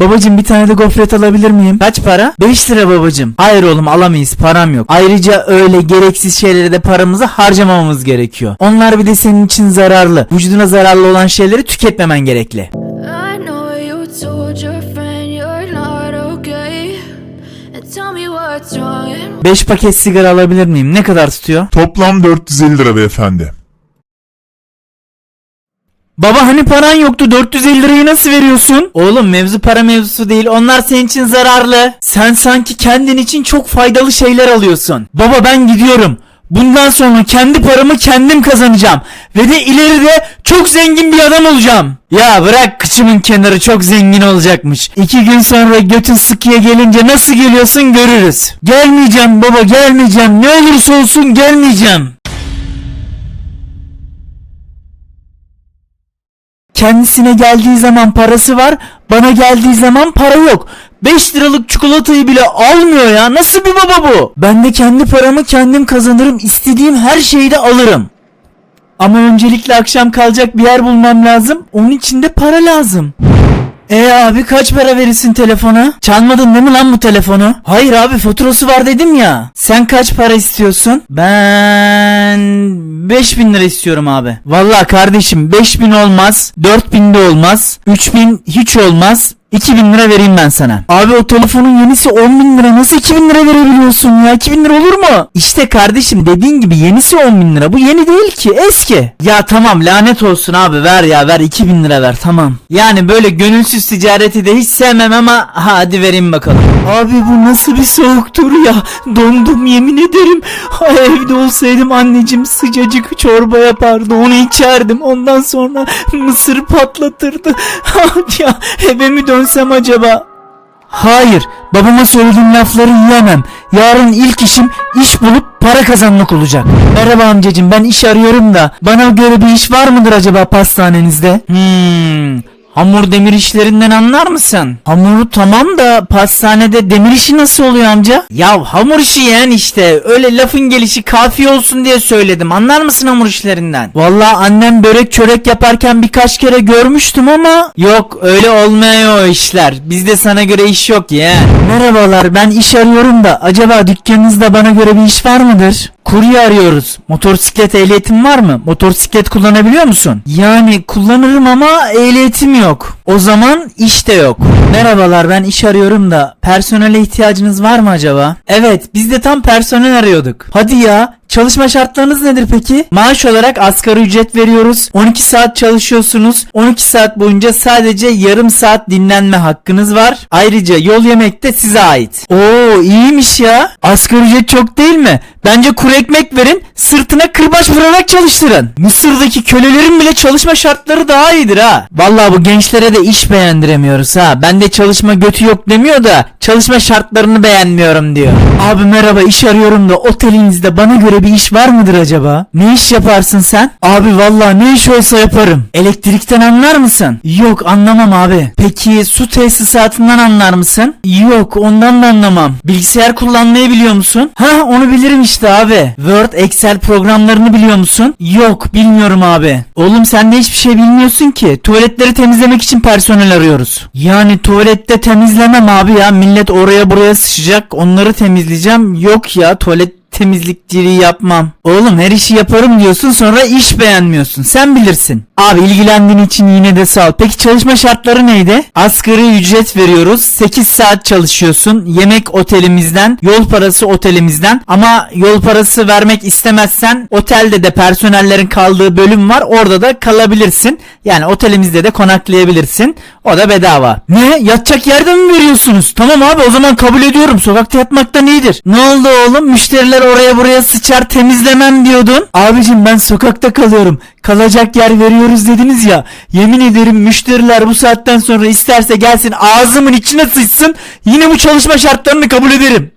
Babacım bir tane de gofret alabilir miyim? Kaç para? 5 lira babacım. Hayır oğlum alamayız param yok. Ayrıca öyle gereksiz şeylere de paramızı harcamamamız gerekiyor. Onlar bir de senin için zararlı. Vücuduna zararlı olan şeyleri tüketmemen gerekli. 5 paket sigara alabilir miyim? Ne kadar tutuyor? Toplam 450 lira beyefendi. Baba hani paran yoktu 450 lirayı nasıl veriyorsun? Oğlum mevzu para mevzusu değil onlar senin için zararlı. Sen sanki kendin için çok faydalı şeyler alıyorsun. Baba ben gidiyorum. Bundan sonra kendi paramı kendim kazanacağım. Ve de ileride çok zengin bir adam olacağım. Ya bırak kıçımın kenarı çok zengin olacakmış. İki gün sonra götün sıkıya gelince nasıl geliyorsun görürüz. Gelmeyeceğim baba gelmeyeceğim. Ne olursa olsun gelmeyeceğim. Kendisine geldiği zaman parası var, bana geldiği zaman para yok. 5 liralık çikolatayı bile almıyor ya. Nasıl bir baba bu? Ben de kendi paramı kendim kazanırım. istediğim her şeyi de alırım. Ama öncelikle akşam kalacak bir yer bulmam lazım. Onun için de para lazım. E abi kaç para verirsin telefona? Çalmadın değil mi lan bu telefonu? Hayır abi faturası var dedim ya. Sen kaç para istiyorsun? Ben 5000 lira istiyorum abi. Vallahi kardeşim 5000 olmaz, 4000 de olmaz, 3000 hiç olmaz. 2000 lira vereyim ben sana. Abi o telefonun yenisi 10 bin lira. Nasıl 2000 lira verebiliyorsun ya? 2000 lira olur mu? İşte kardeşim dediğin gibi yenisi 10 bin lira. Bu yeni değil ki eski. Ya tamam lanet olsun abi ver ya ver 2000 lira ver tamam. Yani böyle gönülsüz ticareti de hiç sevmem ama hadi vereyim bakalım. Abi bu nasıl bir soğuktur ya. Dondum yemin ederim. Ha, evde olsaydım anneciğim sıcacık çorba yapardı. Onu içerdim. Ondan sonra mısır patlatırdı. ya eve mi dönsem acaba? Hayır, babama söylediğim lafları yiyemem. Yarın ilk işim iş bulup para kazanmak olacak. Merhaba amcacım, ben iş arıyorum da bana göre bir iş var mıdır acaba pastanenizde? Hmm, hamur demir işlerinden anlar mısın? Hamuru tamam da pastanede demir işi nasıl oluyor amca? Ya hamur işi yani işte öyle lafın gelişi kafi olsun diye söyledim. Anlar mısın hamur işlerinden? Vallahi annem börek çörek yaparken birkaç kere görmüştüm ama yok öyle olmuyor o işler. Bizde sana göre iş yok ya. Merhabalar ben iş arıyorum da acaba dükkanınızda bana göre bir iş var mıdır? Kurye arıyoruz. Motosiklet ehliyetin var mı? Motosiklet kullanabiliyor musun? Yani kullanırım ama ehliyetim yok. O zaman iş de yok. Merhabalar ben iş arıyorum da personele ihtiyacınız var mı acaba? Evet biz de tam personel arıyorduk. Hadi ya Çalışma şartlarınız nedir peki? Maaş olarak asgari ücret veriyoruz. 12 saat çalışıyorsunuz. 12 saat boyunca sadece yarım saat dinlenme hakkınız var. Ayrıca yol yemek de size ait. Oo iyiymiş ya. Asgari ücret çok değil mi? Bence kuru ekmek verin, sırtına kırbaç vurarak çalıştırın. Mısır'daki kölelerin bile çalışma şartları daha iyidir ha. Vallahi bu gençlere de iş beğendiremiyoruz ha. Ben de çalışma götü yok demiyor da çalışma şartlarını beğenmiyorum diyor. Abi merhaba iş arıyorum da otelinizde bana göre bir iş var mıdır acaba? Ne iş yaparsın sen? Abi vallahi ne iş olsa yaparım. Elektrikten anlar mısın? Yok anlamam abi. Peki su tesisatından anlar mısın? Yok ondan da anlamam. Bilgisayar kullanmayı biliyor musun? Ha onu bilirim işte abi. Word, Excel programlarını biliyor musun? Yok bilmiyorum abi. Oğlum sen de hiçbir şey bilmiyorsun ki. Tuvaletleri temizlemek için personel arıyoruz. Yani tuvalette temizlemem abi ya. Millet oraya buraya sıçacak. Onları temizleyeceğim. Yok ya tuvalet temizlikçiliği yapmam. Oğlum her işi yaparım diyorsun sonra iş beğenmiyorsun. Sen bilirsin. Abi ilgilendiğin için yine de sağ ol. Peki çalışma şartları neydi? Asgari ücret veriyoruz. 8 saat çalışıyorsun. Yemek otelimizden, yol parası otelimizden. Ama yol parası vermek istemezsen otelde de personellerin kaldığı bölüm var. Orada da kalabilirsin. Yani otelimizde de konaklayabilirsin. O da bedava. Ne? Yatacak yerde mi veriyorsunuz? Tamam abi o zaman kabul ediyorum. Sokakta yatmaktan iyidir. Ne oldu oğlum? Müşteriler oraya buraya sıçar temizlemem diyordun. Abicim ben sokakta kalıyorum. Kalacak yer veriyoruz dediniz ya. Yemin ederim müşteriler bu saatten sonra isterse gelsin ağzımın içine sıçsın. Yine bu çalışma şartlarını kabul ederim.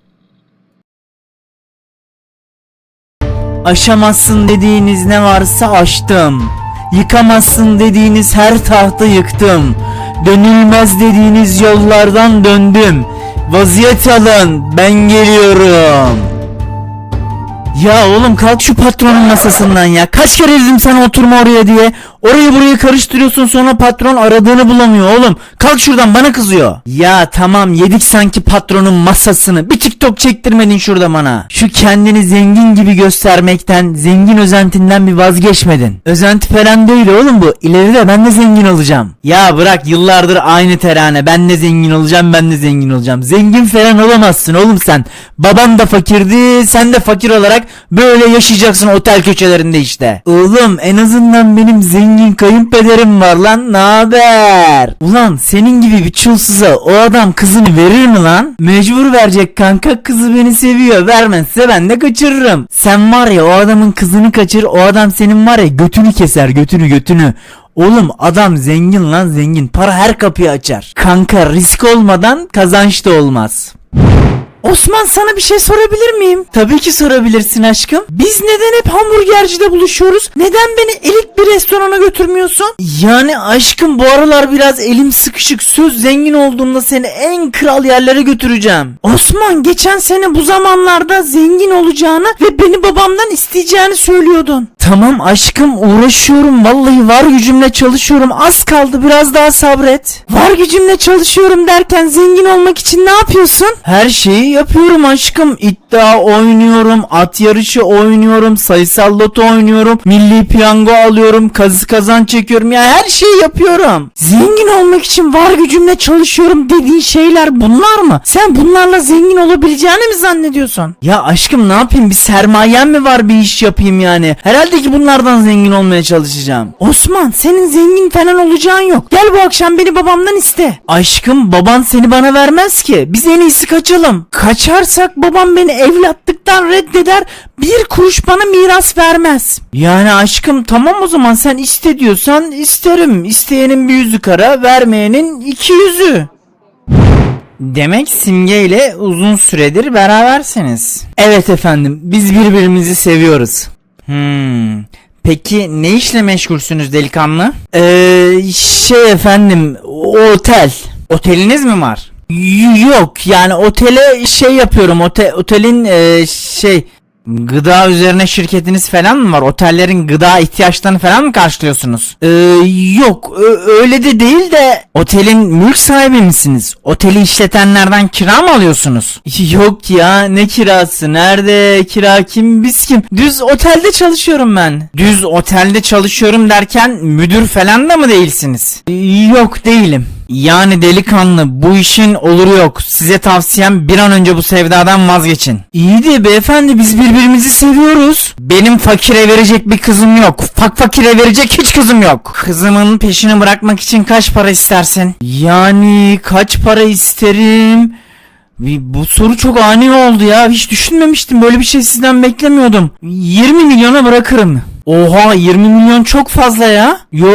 Aşamazsın dediğiniz ne varsa aştım. Yıkamazsın dediğiniz her tahtı yıktım. Dönülmez dediğiniz yollardan döndüm. Vaziyet alın ben geliyorum. Ya oğlum kalk şu patronun masasından ya. Kaç kere dedim sana oturma oraya diye. Orayı burayı karıştırıyorsun sonra patron aradığını bulamıyor oğlum. Kalk şuradan bana kızıyor. Ya tamam yedik sanki patronun masasını. Bir TikTok çektirmedin şurada bana. Şu kendini zengin gibi göstermekten, zengin özentinden bir vazgeçmedin. Özenti falan değil oğlum bu. İleride ben de zengin olacağım. Ya bırak yıllardır aynı terane. Ben de zengin olacağım, ben de zengin olacağım. Zengin falan olamazsın oğlum sen. Baban da fakirdi, sen de fakir olarak böyle yaşayacaksın otel köşelerinde işte. Oğlum en azından benim zengin kayınpederim var lan. Ne haber? Ulan senin gibi bir çulsuza o adam kızını verir mi lan? Mecbur verecek kanka kızı beni seviyor. Vermezse ben de kaçırırım. Sen var ya o adamın kızını kaçır o adam senin var ya götünü keser götünü götünü. Oğlum adam zengin lan zengin. Para her kapıyı açar. Kanka risk olmadan kazanç da olmaz. Osman sana bir şey sorabilir miyim? Tabii ki sorabilirsin aşkım. Biz neden hep hamburgercide buluşuyoruz? Neden beni elit bir restorana götürmüyorsun? Yani aşkım bu aralar biraz elim sıkışık. Söz zengin olduğumda seni en kral yerlere götüreceğim. Osman geçen sene bu zamanlarda zengin olacağını ve beni babamdan isteyeceğini söylüyordun. Tamam aşkım uğraşıyorum. Vallahi var gücümle çalışıyorum. Az kaldı biraz daha sabret. Var gücümle çalışıyorum derken zengin olmak için ne yapıyorsun? Her şeyi yapıyorum aşkım. İddia oynuyorum, at yarışı oynuyorum, sayısal loto oynuyorum, milli piyango alıyorum, kazı kazan çekiyorum. Ya her şeyi yapıyorum. Zengin olmak için var gücümle çalışıyorum dediğin şeyler bunlar mı? Sen bunlarla zengin olabileceğini mi zannediyorsun? Ya aşkım ne yapayım? Bir sermayem mi var bir iş yapayım yani? Herhalde ki bunlardan zengin olmaya çalışacağım. Osman senin zengin falan olacağın yok. Gel bu akşam beni babamdan iste. Aşkım baban seni bana vermez ki. Biz en iyisi kaçalım. Kaçarsak babam beni evlatlıktan reddeder. Bir kuruş bana miras vermez. Yani aşkım tamam o zaman sen iste diyorsan isterim. İsteyenin bir yüzü kara vermeyenin iki yüzü. Demek Simge ile uzun süredir berabersiniz. Evet efendim biz birbirimizi seviyoruz. Hmm. Peki ne işle meşgulsünüz delikanlı? Eee şey efendim otel. Oteliniz mi var? Yok yani otele şey yapıyorum ote otelin eee, şey Gıda üzerine şirketiniz falan mı var? Otellerin gıda ihtiyaçlarını falan mı karşılıyorsunuz? Ee, yok öyle de değil de otelin mülk sahibi misiniz? Oteli işletenlerden kira mı alıyorsunuz? Yok ya ne kirası nerede kira kim biz kim? Düz otelde çalışıyorum ben. Düz otelde çalışıyorum derken müdür falan da mı değilsiniz? Yok değilim. Yani delikanlı bu işin oluru yok. Size tavsiyem bir an önce bu sevdadan vazgeçin. İyi de beyefendi biz birbirimizi seviyoruz. Benim fakire verecek bir kızım yok. Fak fakire verecek hiç kızım yok. Kızımın peşini bırakmak için kaç para istersin? Yani kaç para isterim? Bu soru çok ani oldu ya. Hiç düşünmemiştim. Böyle bir şey sizden beklemiyordum. 20 milyona bırakırım. Oha 20 milyon çok fazla ya. Yo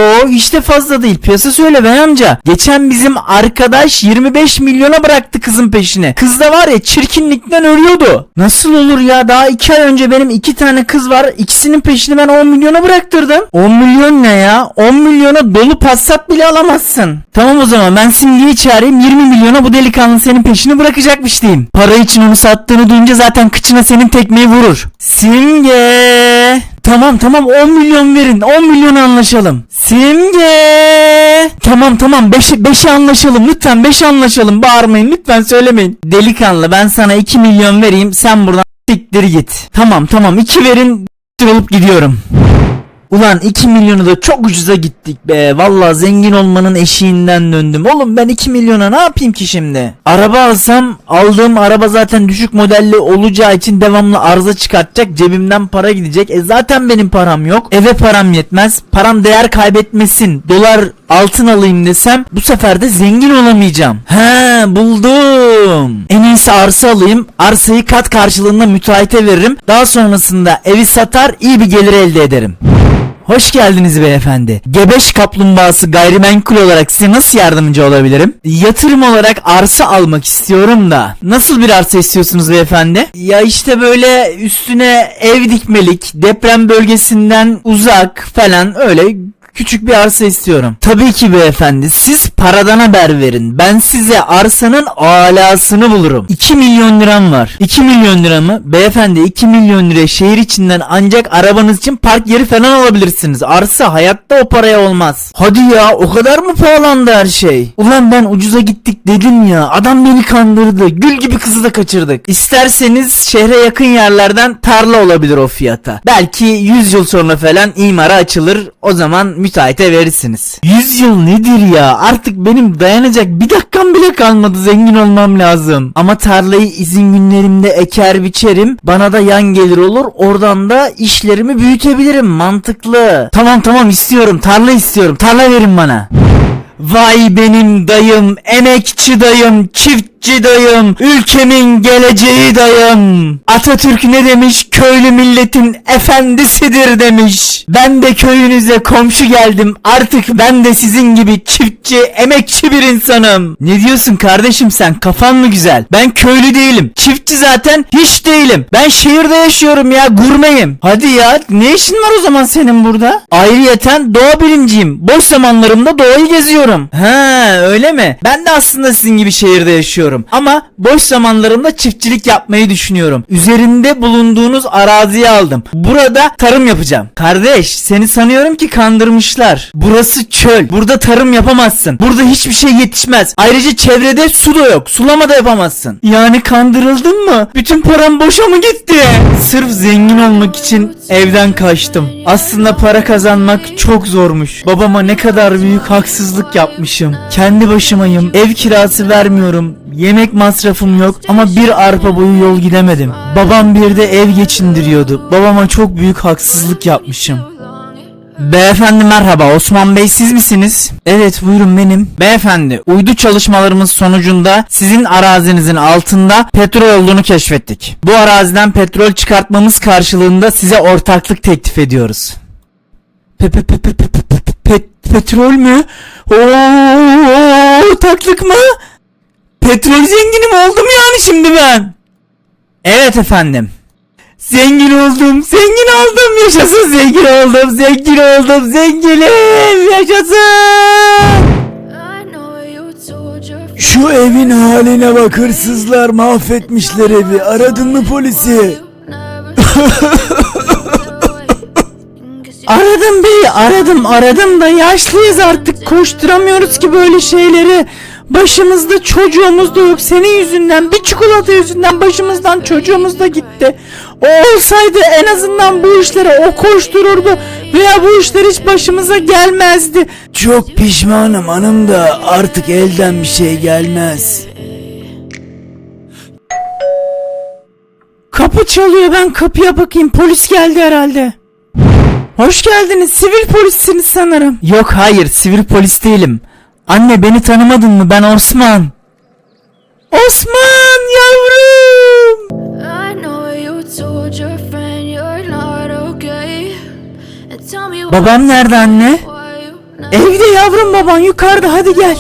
de fazla değil. Piyasa söyle bey amca. Geçen bizim arkadaş 25 milyona bıraktı kızın peşine. Kız da var ya çirkinlikten ölüyordu. Nasıl olur ya? Daha 2 ay önce benim 2 tane kız var. İkisinin peşini ben 10 milyona bıraktırdım. 10 milyon ne ya? 10 milyona dolu passat bile alamazsın. Tamam o zaman ben Simge'yi çağırayım 20 milyona bu delikanlı senin peşini bırakacakmış diyeyim. Para için onu sattığını duyunca zaten kıçına senin tekmeyi vurur. Simge. Tamam tamam 10 milyon verin 10 milyon anlaşalım. Simge. Tamam tamam 5'e 5'e anlaşalım lütfen 5'e anlaşalım bağırmayın lütfen söylemeyin. Delikanlı ben sana 2 milyon vereyim sen buradan siktir git. Tamam tamam 2 verin olup gidiyorum. Ulan 2 milyonu da çok ucuza gittik be. Vallahi zengin olmanın eşiğinden döndüm. Oğlum ben 2 milyona ne yapayım ki şimdi? Araba alsam aldığım araba zaten düşük modelli olacağı için devamlı arıza çıkartacak. Cebimden para gidecek. E zaten benim param yok. Eve param yetmez. Param değer kaybetmesin. Dolar altın alayım desem bu sefer de zengin olamayacağım. He buldum. En iyisi arsa alayım. Arsayı kat karşılığında müteahhite veririm. Daha sonrasında evi satar iyi bir gelir elde ederim. Hoş geldiniz beyefendi. Gebeş kaplumbağası gayrimenkul olarak size nasıl yardımcı olabilirim? Yatırım olarak arsa almak istiyorum da. Nasıl bir arsa istiyorsunuz beyefendi? Ya işte böyle üstüne ev dikmelik, deprem bölgesinden uzak falan öyle Küçük bir arsa istiyorum. Tabii ki beyefendi. Siz paradan haber verin. Ben size arsanın alasını bulurum. 2 milyon liram var. 2 milyon lira mı? Beyefendi 2 milyon liraya şehir içinden ancak arabanız için park yeri falan alabilirsiniz. Arsa hayatta o paraya olmaz. Hadi ya o kadar mı pahalandı her şey? Ulan ben ucuza gittik dedim ya. Adam beni kandırdı. Gül gibi kızı da kaçırdık. İsterseniz şehre yakın yerlerden tarla olabilir o fiyata. Belki 100 yıl sonra falan imara açılır. O zaman müteahhite verirsiniz. 100 yıl nedir ya? Artık benim dayanacak bir dakikam bile kalmadı. Zengin olmam lazım. Ama tarlayı izin günlerimde eker biçerim. Bana da yan gelir olur. Oradan da işlerimi büyütebilirim. Mantıklı. Tamam tamam istiyorum. Tarla istiyorum. Tarla verin bana. Vay benim dayım, emekçi dayım, çiftçi dayım, ülkemin geleceği dayım. Atatürk ne demiş? Köylü milletin efendisidir demiş. Ben de köyünüze komşu geldim. Artık ben de sizin gibi çiftçi, emekçi bir insanım. Ne diyorsun kardeşim sen? Kafan mı güzel? Ben köylü değilim. Çiftçi zaten hiç değilim. Ben şehirde yaşıyorum ya, gurmeyim. Hadi ya, ne işin var o zaman senin burada? Ayrıyeten doğa bilinciyim. Boş zamanlarımda doğayı geziyorum. Ha, öyle mi? Ben de aslında sizin gibi şehirde yaşıyorum. Ama boş zamanlarımda çiftçilik yapmayı düşünüyorum. Üzerinde bulunduğunuz araziyi aldım. Burada tarım yapacağım. Kardeş, seni sanıyorum ki kandırmışlar. Burası çöl. Burada tarım yapamazsın. Burada hiçbir şey yetişmez. Ayrıca çevrede su da yok. Sulama da yapamazsın. Yani kandırıldın mı? Bütün param boşa mı gitti? Sırf zengin olmak için evden kaçtım. Aslında para kazanmak çok zormuş. Babama ne kadar büyük haksızlık yapmışım. Kendi başımayım. Ev kirası vermiyorum. Yemek masrafım yok ama bir arpa boyu yol gidemedim. Babam bir de ev geçindiriyordu. Babama çok büyük haksızlık yapmışım. Beyefendi merhaba Osman Bey siz misiniz? Evet buyurun benim. Beyefendi uydu çalışmalarımız sonucunda sizin arazinizin altında petrol olduğunu keşfettik. Bu araziden petrol çıkartmamız karşılığında size ortaklık teklif ediyoruz. Pe pe pe pe pe pe pe- pe- petrol mü? Oo, ortaklık mı? Petrol zengini mi oldum yani şimdi ben? Evet efendim. Zengin oldum, zengin oldum, yaşasın zengin oldum, zengin oldum, zenginim, yaşasın. Şu evin haline bak hırsızlar mahvetmişler evi. Aradın mı polisi? Aradım bey, aradım, aradım da yaşlıyız artık, koşturamıyoruz ki böyle şeyleri. Başımızda çocuğumuz da yok, senin yüzünden, bir çikolata yüzünden başımızdan çocuğumuz da gitti. O olsaydı en azından bu işlere o koştururdu veya bu işler hiç başımıza gelmezdi. Çok pişmanım hanım da artık elden bir şey gelmez. Kapı çalıyor ben kapıya bakayım polis geldi herhalde. Hoş geldiniz sivil polissiniz sanırım. Yok hayır sivil polis değilim. Anne beni tanımadın mı ben Osman. Osman yavrum. Babam nerede anne? Evde yavrum baban yukarıda hadi gel.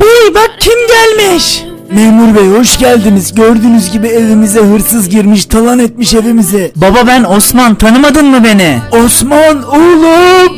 Bey bak kim gelmiş. Memur bey hoş geldiniz. Gördüğünüz gibi evimize hırsız girmiş talan etmiş evimize. Baba ben Osman tanımadın mı beni? Osman oğlum.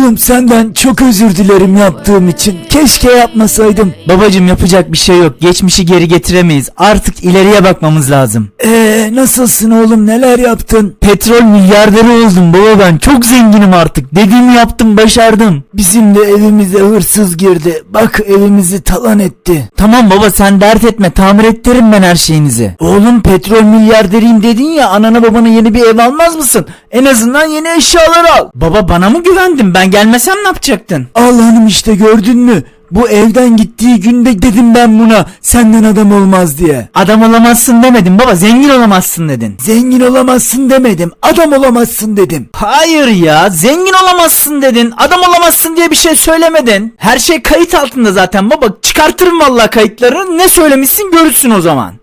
Oğlum senden çok özür dilerim yaptığım için. Keşke yapmasaydım. Babacım yapacak bir şey yok. Geçmişi geri getiremeyiz. Artık ileriye bakmamız lazım. Eee nasılsın oğlum neler yaptın? Petrol milyarderi oldum baba ben. Çok zenginim artık. Dediğimi yaptım başardım. Bizim de evimize hırsız girdi. Bak evimizi talan etti. Tamam baba sen dert etme. Tamir ettiririm ben her şeyinizi. Oğlum petrol milyarderiyim dedin ya anana babana yeni bir ev almaz mısın? En azından yeni eşyalar al. Baba bana mı güvendin? Ben gelmesem ne yapacaktın? Al hanım işte gördün mü? Bu evden gittiği günde dedim ben buna senden adam olmaz diye. Adam olamazsın demedim baba. Zengin olamazsın dedin. Zengin olamazsın demedim. Adam olamazsın dedim. Hayır ya zengin olamazsın dedin. Adam olamazsın diye bir şey söylemedin. Her şey kayıt altında zaten baba. Çıkartırım vallahi kayıtları. Ne söylemişsin görürsün o zaman.